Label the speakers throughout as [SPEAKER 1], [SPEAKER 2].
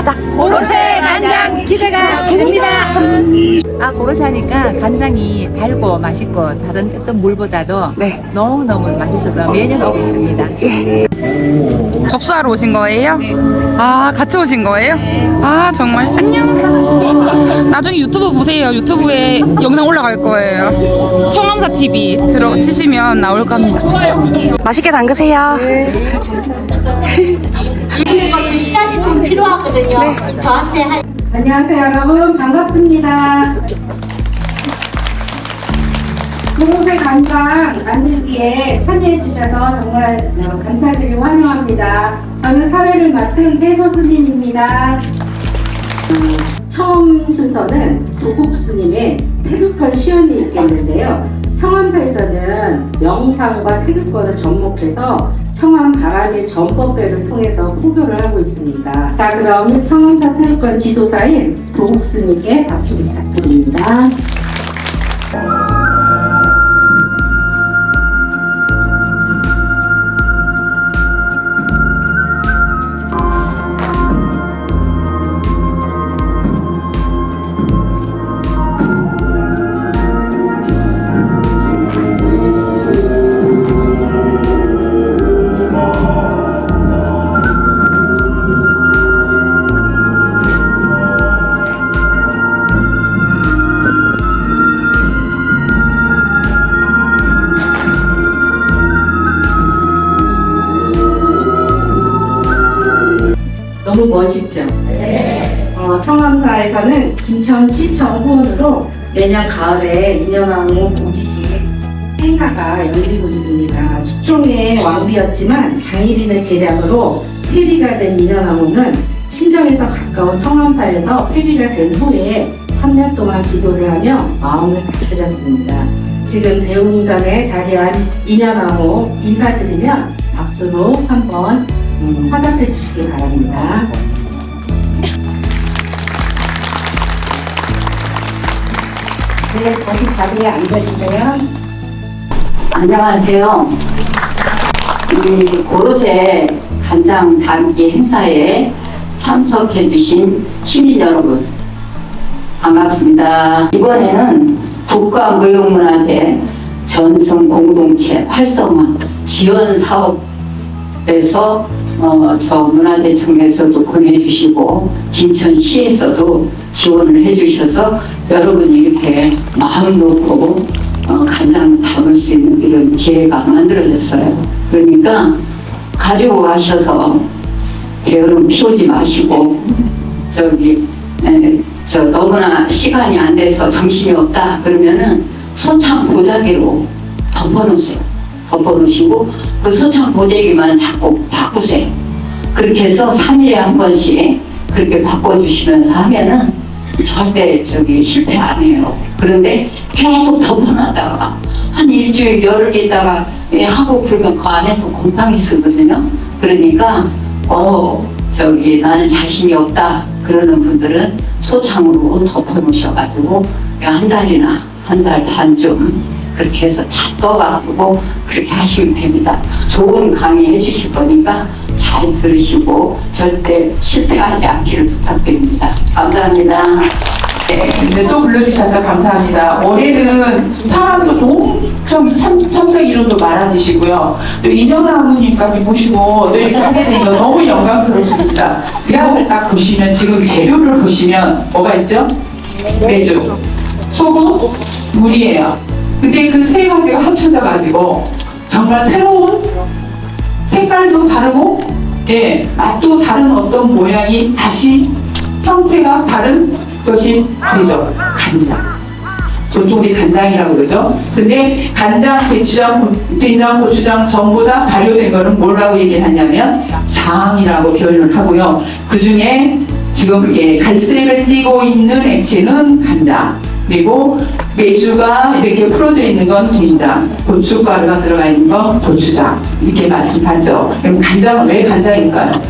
[SPEAKER 1] 시작.
[SPEAKER 2] 고로쇠 간장 기대가 됩니다.
[SPEAKER 1] 아 고로쇠 하니까 간장이 달고 맛있고 다른 어떤 물보다도
[SPEAKER 2] 네.
[SPEAKER 1] 너무 너무 맛있어서 매년 오고 있습니다.
[SPEAKER 3] 접수하러 오신 거예요? 아, 같이 오신 거예요? 아, 정말. 안녕. 나중에 유튜브 보세요. 유튜브에 영상 올라갈 거예요. 청암사 TV 들어 치시면 나올 겁니다.
[SPEAKER 2] 맛있게 담그세요.
[SPEAKER 4] 좀 필요하거든요. 저한테 한
[SPEAKER 5] 안녕하세요 여러분 반갑습니다. 고로쇠 간장 만들기에 참여해 주셔서 정말 어, 감사드리고 환영합니다. 저는 사회를 맡은 혜소 스님입니다. 음, 처음 순서는 도국 스님의 태극권 시연이 있겠는데요. 청암사에서는 명상과 태극권을 접목해서 청암 바람의 전법회를 통해서 포교를 하고 있습니다. 자, 그럼 청암사 태극권 지도사인 도국 스님께 박수 부탁드립니다. 너무 멋있죠? 어, 청암사에서는 김천시청 후원으로 매년 가을에 인연왕후 보기식 행사가 열리고 있습니다. 숙종의 왕비였지만 장희빈의 계략으로 폐비가 된 인연왕후는 친정에서 가까운 청암사에서 폐비가 된 후에 3년 동안 기도를 하며 마음을 다스렸습니다. 지금 대웅전에 자리한 인연왕후 인사드리면 박수로 한번 음, 화답해 주시기 바랍니다. 네, 다시 자리에 앉아주세요.
[SPEAKER 6] 안녕하세요. 우리 고로쇠 간장 담기 행사에 참석해 주신 시민 여러분, 반갑습니다. 이번에는 국가무형문화재 전성 공동체 활성화 지원 사업에서 어, 저 문화재청에서도 보내주시고 김천시에서도 지원을 해주셔서 여러분이 이렇게 마음 놓고 어, 간장 담을 수 있는 이런 기회가 만들어졌어요. 그러니까 가지고 가셔서 게으름 피우지 마시고 저기 에, 저 너무나 시간이 안 돼서 정신이 없다 그러면은 소창 보자기로 덮어놓으세요. 덮어놓으시고 그 소창 보자기만 자꾸 바꾸세요. 그렇게 해서 3일에 한 번씩 그렇게 바꿔주시면서 하면은 절대 저기 실패 안 해요. 그런데 계속 덮어놨다가 한 일주일 열흘 있다가 예, 하고 그러면 그 안에서 곰팡이 쓰거든요. 그러니까 어 저기 나는 자신이 없다 그러는 분들은 소창으로 덮어놓으셔가지고 한 달이나 한 달 반쯤 그렇게 해서 다 떠가지고 그렇게 하시면 됩니다. 좋은 강의 해주실 거니까 잘 들으시고 절대 실패하지 않기를 부탁드립니다. 감사합니다.
[SPEAKER 7] 네, 또 불러주셔서 감사합니다. 올해는 사람도 참, 참석 인원도 많아지시고요. 또 이명아 어머님까지 모시고 또 이렇게 하게 되니까 너무 영광스럽습니다. 이하고 딱 보시면 지금 재료를 보시면 뭐가 있죠? 매주, 소금, 물이에요. 근데 그세 가지가 합쳐져 가지고 정말 새로운 색깔도 다르고 예 맛도 다른 어떤 모양이 다시 형태가 다른 것이 되죠. 간장. 보통 우리 간장이라고 그러죠. 근데 간장, 배추장, 고- 된장, 고추장 전부 다 발효된 거는 뭐라고 얘기하냐면 장이라고 표현을 하고요. 그 중에 지금 이게 갈색을 띠고 있는 액체는 간장 그리고 메주가 이렇게 풀어져 있는 건 된장, 고춧가루가 들어가 있는 건 고추장 이렇게 말씀하죠. 그럼 간장은 왜 간장일까요?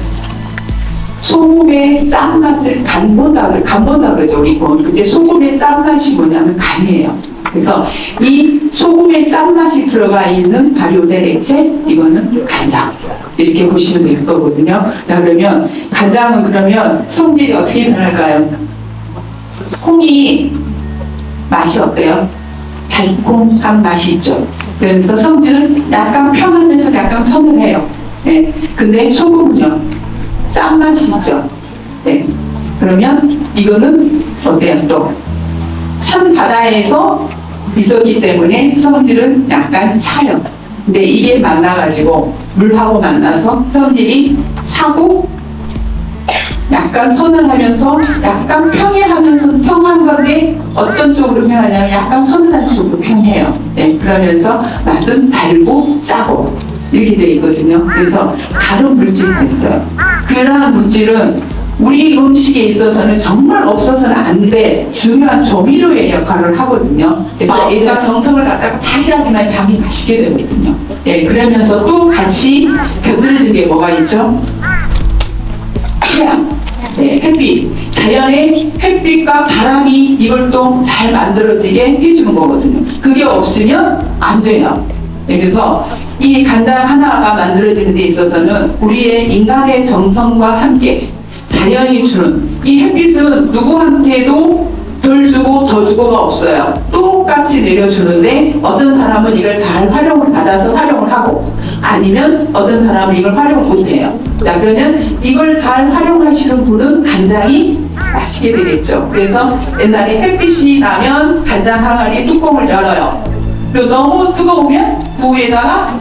[SPEAKER 7] 소금의 짠맛을 간본다, 간본다 그러죠, 우리 건. 근데 소금의 짠맛이 뭐냐면 간이에요. 그래서 이 소금의 짠맛이 들어가 있는 발효된 액체 이거는 간장 이렇게 보시면 될 거거든요. 자 그러면 간장은 그러면 성질이 어떻게 변할까요? 콩이 맛이 어때요? 달콤한 맛이 있죠. 그래서 성질은 약간 평하면서 약간 서늘해요. 네. 근데 소금은요, 짠맛이 있죠. 네. 그러면 이거는 어때요? 또, 찬 바다에서 있었기 때문에 성질은 약간 차요. 근데 이게 만나가지고 물하고 만나서 성질이 차고 약간 서늘하면서 약간 평해하면서 평한 건데 어떤 쪽으로 평하냐면 약간 서늘한 쪽으로 평해요. 네, 그러면서 맛은 달고 짜고 이렇게 돼 있거든요. 그래서 다른 물질이 있어요. 그러한 물질은 우리 음식에 있어서는 정말 없어서는 안 돼 중요한 조미료의 역할을 하거든요. 그래서 애가 정성을 갖다가 다 해야지만 장이 맛있게 되거든요. 예, 그러면서 또 같이 곁들여진 게 뭐가 있죠? 태양, 네, 햇빛, 자연의 햇빛과 바람이 이걸 또 잘 만들어지게 해주는 거거든요. 그게 없으면 안 돼요. 네, 그래서 이 간장 하나가 만들어지는 데 있어서는 우리의 인간의 정성과 함께 자연이 주는 이 햇빛은 누구한테도 덜 주고 더 주고가 없어요. 똑같이 내려주는데 어떤 사람은 이걸 잘 활용을 받아서 활용을 하고 아니면 어떤 사람은 이걸 활용 못해요. 자 그러면 이걸 잘 활용하시는 분은 간장이 맛있게 되겠죠. 그래서 옛날에 햇빛이 나면 간장 항아리 뚜껑을 열어요. 또 너무 뜨거우면 그 위에다가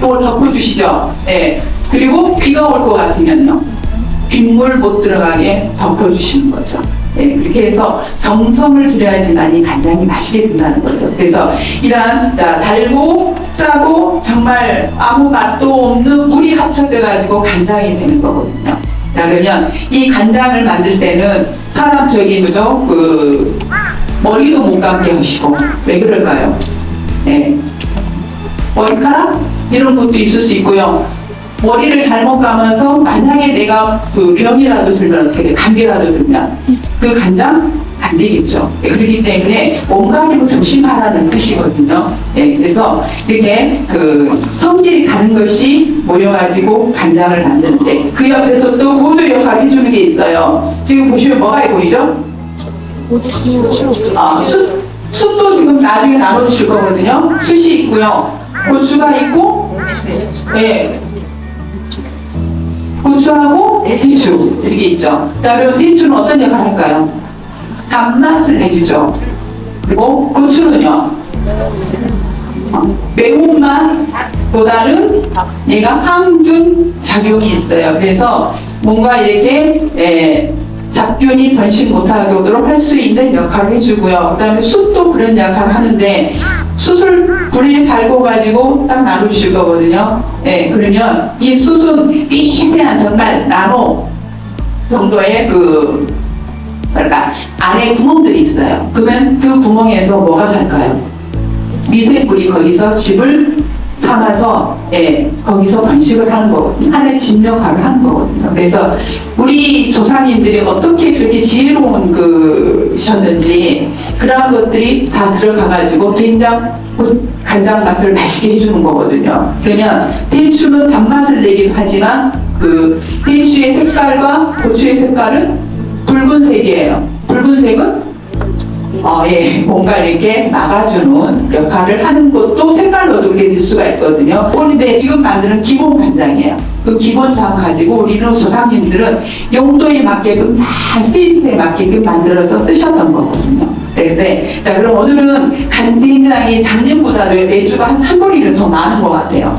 [SPEAKER 7] 또 덮어주시죠. 예. 그리고 비가 올 것 같으면요. 빗물 못 들어가게 덮어주시는 거죠. 예, 그렇게 해서 정성을 들여야지만 이 간장이 맛있게 된다는 거죠. 그래서 이러한 자, 달고 짜고 정말 아무 맛도 없는 물이 합쳐져 가지고 간장이 되는 거거든요. 자, 그러면 이 간장을 만들 때는 사람 저기 그죠? 그 머리도 못 감게 하시고 왜 그럴까요? 예. 머리카락 이런 것도 있을 수 있고요. 머리를 잘못 감아서 만약에 내가 그 병이라도 들면 어떻게 돼? 감기라도 들면 그 간장 안 되겠죠. 네, 그렇기 때문에 몸 가지고 조심하라는 뜻이거든요. 네, 그래서 이렇게 그 성질이 다른 것이 모여가지고 간장을 만드는데 그 옆에서 또 보조 역할을 해주는 게 있어요. 지금 보시면 뭐가 보이죠? 아, 숯, 숯도 지금 나중에 나눠주실 거거든요. 숯이 있고요. 고추가 있고, 예. 고추하고 대추 이렇게 있죠. 자, 그리고 대추는 어떤 역할을 할까요? 단맛을 내주죠. 그리고 고추는요. 어, 매운맛보다는 얘가 항균 작용이 있어요. 그래서 뭔가 이렇게 예, 잡균이 번식 못하도록 할 수 있는 역할을 해주고요. 그 다음에 숯도 그런 역할을 하는데 숯을 불에 달고 가지고 딱 나누실 거거든요. 예, 그러면 이 숯은 미세한 정말 나노 정도의 그 뭐랄까 안에 구멍들이 있어요. 그러면 그 구멍에서 뭐가 살까요? 미세 불이 거기서 집을 삼아서 예, 거기서 번식을 하는 거거든요. 하나의 집 역할을 하는 거거든요. 그래서 우리 조상님들이 어떻게 그렇게 지혜로운 그셨는지 그러한 것들이 다 들어가가지고 된장 그 간장 맛을 맛있게 해주는 거거든요. 그러면 대추는 단맛을 내기도 하지만 그 대추의 색깔과 고추의 색깔은 붉은색이에요. 붉은색은 어, 예, 뭔가 이렇게 막아주는 역할을 하는 것도 색깔로도 그렇게 될 수가 있거든요. 그런데 지금 만드는 기본 간장이에요. 그 기본 장 가지고 우리는 조상님들은 용도에 맞게끔 다 쓰임새에 맞게끔 만들어서 쓰셨던 거거든요. 네, 네. 자, 그럼 오늘은 간된장이 작년보다도 매주가 한 3분의 1은 더 많은 것 같아요.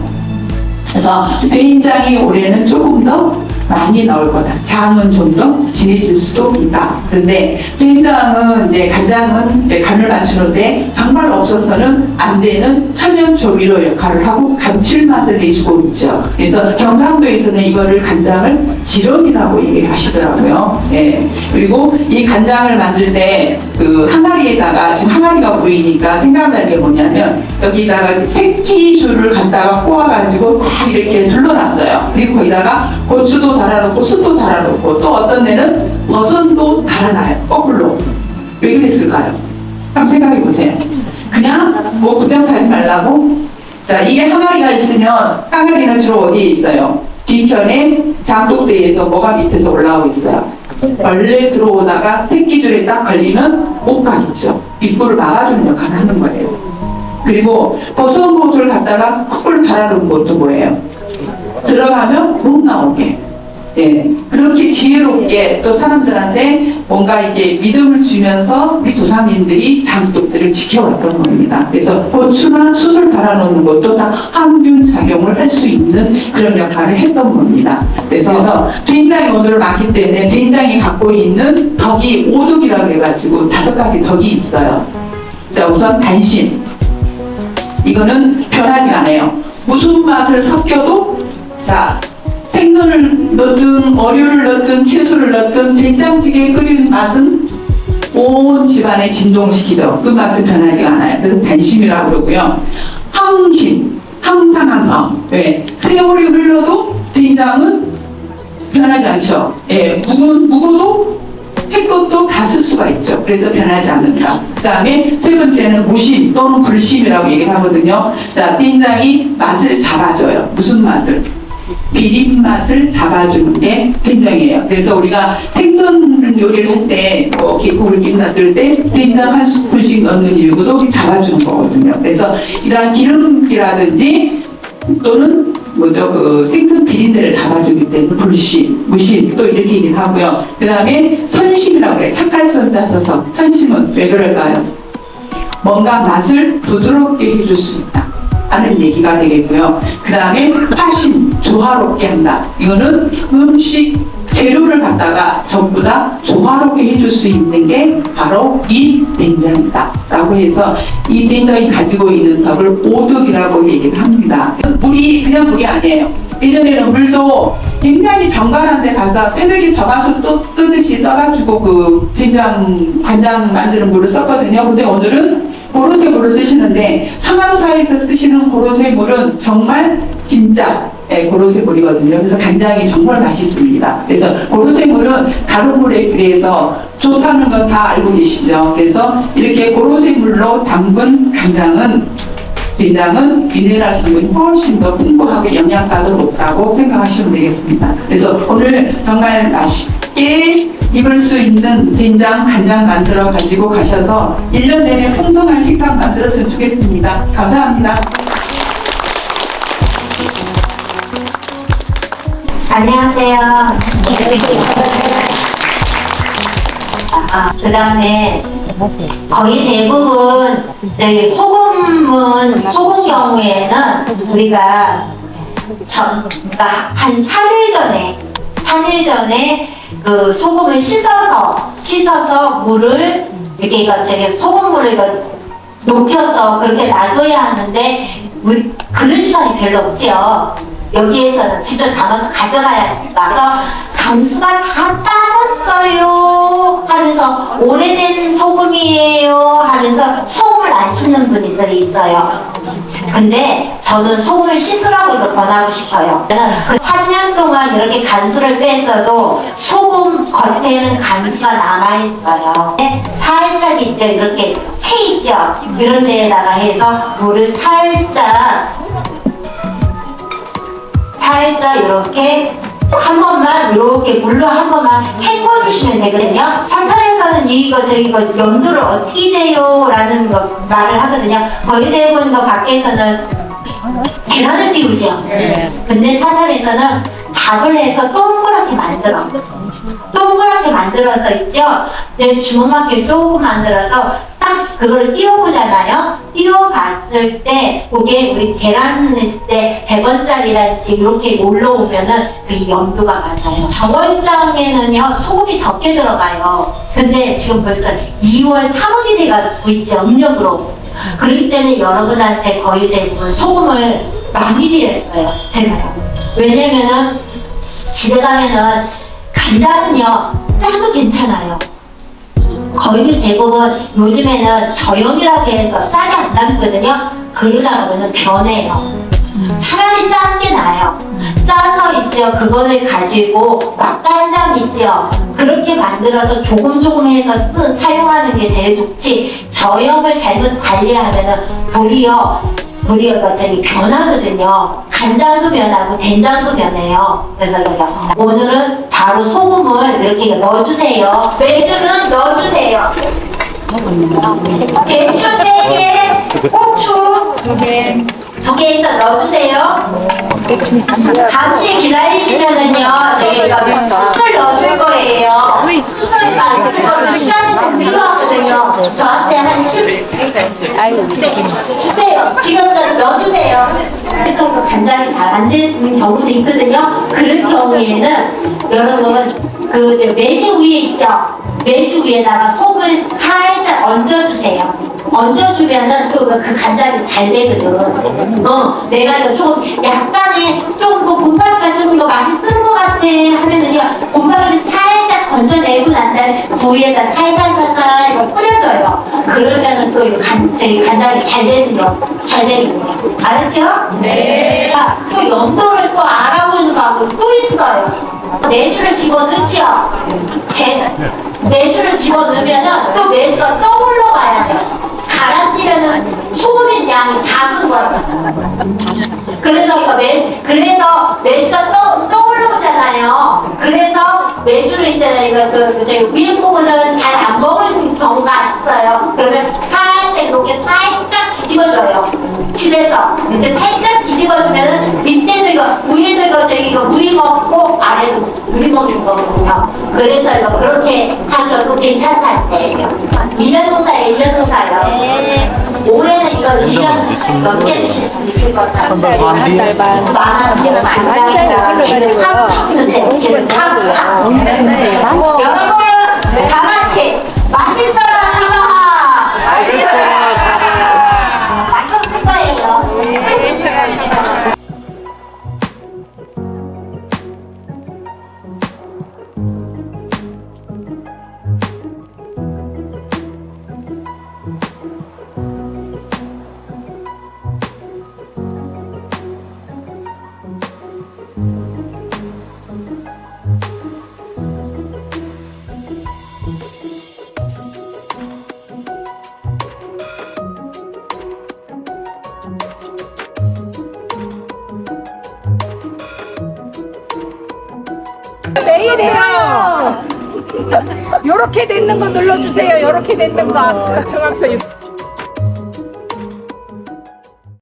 [SPEAKER 7] 그래서 된장이 올해는 조금 더 많이 나올 거다. 장은 좀 더 진해질 수도 있다. 그런데 된장은 이제 간장은 이제 간을 맞추는데 정말 없어서는 안 되는 천연 조미료 역할을 하고 감칠맛을 내주고 있죠. 그래서 경상도에서는 이거를 간장을 지렁이라고 얘기를 하시더라고요. 예. 그리고 이 간장을 만들 때 그 항아리에다가 지금 항아리가 보이니까 생각나는 게 뭐냐면 여기다가 새끼 줄을 갖다가 꼬아가지고 딱 이렇게 둘러놨어요. 그리고 거기다가 고추도 달아놓고 숯도 달아놓고 또 어떤 데는 버섯도 달아놔요. 거꾸로. 왜 그랬을까요? 한번 생각해 보세요. 그냥 뭐 구경 하지 말라고? 자, 이게 항아리가 있으면 항아리는 주로 어디에 있어요? 뒤편에 장독대에서 뭐가 밑에서 올라오고 있어요. 벌레 들어오다가 새끼줄에 딱 걸리면 못 가겠죠. 입구를 막아주는 역할을 하는 거예요. 그리고 버스원 보수를 갖다가 컵을 달아놓은 것도 뭐예요? 들어가면 못 나오게. 예, 그렇게 지혜롭게 또 사람들한테 뭔가 이게 믿음을 주면서 우리 조상님들이 장독들을 지켜왔던 겁니다. 그래서 고추나 숯을 달아놓는 것도 다 항균 작용을 할 수 있는 그런 역할을 했던 겁니다. 그래서, 그래서 된장이 오늘 많기 때문에 된장이 갖고 있는 덕이 오독이라고 해가지고 다섯 가지 덕이 있어요. 자, 우선 단신. 이거는 변하지 않아요. 무슨 맛을 섞여도 자 생선을 넣든 어류를 넣든 채소를 넣든 된장찌개 끓이는 맛은 온 집안에 진동시키죠. 그 맛은 변하지 않아요. 그래서 단심이라고 그러고요. 항심, 항상한 마음. 왜? 세월이 흘러도 된장은 변하지 않죠. 예, 묵은, 묵어도 햇것도 다쓸 수가 있죠. 그래서 변하지 않는다. 그 다음에 세 번째는 무심 또는 불심이라고 얘기를 하거든요. 자, 된장이 맛을 잡아줘요. 무슨 맛을? 비린 맛을 잡아주는 게 된장이에요. 그래서 우리가 생선 요리를 할 때, 뭐, 고기를 놔둘 때, 된장 한 스푼씩 넣는 이유도 잡아주는 거거든요. 그래서 이러한 기름기라든지 또는 뭐죠 그 생선 비린내를 잡아주기 때문에 불심, 무심 또 이렇게 얘기를 하고요. 그 다음에 선심이라고 해요. 착할선 짜서서 선심은 왜 그럴까요? 뭔가 맛을 부드럽게 해줄 수 있다. 하는 얘기가 되겠고요. 그 다음에 화신, 조화롭게 한다. 이거는 음식 재료를 갖다가 전부 다 조화롭게 해줄 수 있는 게 바로 이 된장이다. 라고 해서 이 된장이 가지고 있는 덕을 오덕이라고 얘기를 합니다. 물이 그냥 물이 아니에요. 예전에는 물도 굉장히 정갈한 데 가서 새벽에 저가수 또 뜨듯이 떠가지고 그 된장, 간장 만드는 물을 썼거든요. 근데 오늘은 고로쇠 물을 쓰시는데 청암사에서 쓰시는 고로쇠 물은 정말 진짜 예, 고로쇠 물이거든요. 그래서 간장이 정말 맛있습니다. 그래서 고로쇠 물은 다른 물에 비해서 좋다는 건 다 알고 계시죠. 그래서 이렇게 고로쇠 물로 담근 간장은 된장은 미네랄 성분이 훨씬 더 풍부하고 영양가도 높다고 생각하시면 되겠습니다. 그래서 오늘 정말 맛있게 입을 수 있는 된장, 간장 만들어 가지고 가셔서 1년 내내 풍성한 식단 만들었으면 좋겠습니다. 감사합니다.
[SPEAKER 8] 안녕하세요. 아, 그 다음에 거의 대부분 저희 소금은 소금 경우에는 우리가 전, 그러니까 한 3일 전에 3일 전에 그 소금을 씻어서 씻어서 물을 이렇게 이거 저기 소금물을 이거 녹여서 그렇게 놔둬야 하는데 물, 그럴 시간이 별로 없죠. 여기에서는 직접 담아서 가져가야 나서 강수가 다 빠졌어요 하면서 오래된 소금이에요 하면서 소금을 안 씻는 분들이 있어요. 근데 저는 소금을 씻으라고 권하고 싶어요. 그 3년 동안 이렇게 간수를 뺐어도 소금 겉에는 간수가 남아있어요. 네, 살짝 있죠. 이렇게 채 있죠. 이런 데에다가 해서 물을 살짝 살짝 이렇게 한 번만 이렇게 물로 한 번만 헹궈 주시면 되거든요. 사찰에 서는 이거 저 이거 염도를 어떻게 재요 라는 거 말을 하거든요. 거의 대부분 거 밖에서는 계란을 띄우죠. 근데 사찰에서는 밥을 해서 동그랗게 만들어. 동그랗게 만들어서 있죠. 내 주먹만큼 조금 만들어서 딱 그걸 띄워보잖아요. 띄워봤을 때 그게 우리 계란 넣을 때 100원짜리랄지 이렇게 올라오면은 그 염도가 맞아요. 정월장에는요 소금이 적게 들어가요. 근데 지금 벌써 2월 3월이 돼가고 있죠 음력으로. 그렇기 때문에 여러분한테 거의 대부분 소금을 많이 드렸어요. 제가요. 왜냐면은 집에 가면은 간장은요 짜도 괜찮아요. 거의 대부분 요즘에는 저염이라고 해서 짜게 안 담거든요. 그러다 보면 변해요. 차라리 짠 게 나아요. 짜서 알았죠? 그거를 가지고 맛간장 있죠? 그렇게 만들어서 조금 조금 해서 쓰, 사용하는 게 제일 좋지 저염을 잘못 관리하면 은 도리어 도리어가 저기 변하거든요. 간장도 변하고 된장도 변해요. 그래서 그냥 오늘은 바로 소금을 이렇게 넣어주세요. 매주는 넣어주세요. 대추 세 개, 고추 두 개, 두개 해서 넣어주세요. 잠시 기다리시면은요, 저희가 수술 넣어줄 거예요. 수술 만드는 거는 시간이 좀 필요하거든요. 저한테 한 10, 네, 주세요. 지금 넣어주세요. 그래서 그 간장이 잘 안 되는 경우도 있거든요. 그럴 경우에는 여러분 그 이제 매주 위에 있죠. 매주 위에다가 속을 살짝 얹어주세요. 얹어주면은 또 그 간장이 잘 되거든. 어, 내가 이거 조금 약간의 조금 그 곰팡이가 조금 더 많이 쓰는 것 같아 하면은요, 곰팡이를 살짝 건져내고 난 다음에 그 위에다 살살살살 이거 뿌려줘요. 그러면은 또 이거 간, 저희 간장이 잘 되는 거, 잘 되는 거. 알았죠? 네. 또 염도를 또 알아보는 방법이 또 있어요. 매주를 집어넣지요. 제 매주를 집어넣으면은 또 매주가 떠올라 가야 돼요. 가라앉으면은 소금의 양이 작은 거예요. 그래서 이거 매 그래서 매주가 떠 떠올라오잖아요. 그래서 매주를 있잖아요. 이거 그, 그 저기 위에 부분은 잘 안 먹은 경우가 있어요. 그러면 살짝 이렇게 살짝 뒤집어줘요. 집에서 이렇게 살짝 뒤집어주면은 밑에도 이거 위에도 이거 저기 이거 물이 먹고 아래도 물이 먹는 거거든요. 그래서 이거 그렇게 하셔도 괜찮다는 거예요. 1년 농사에 1년 농사요. 올해는 이거 1년 넘게 드실 수 있을 것 같아요. 한달 반. 만원 지금 간장이랑 기름 팍 드세요. 기름 팍. 여러분 다같
[SPEAKER 9] 요. 요렇게 됐는 거 눌러주세요. 요렇게 됐는 거. 청암사 유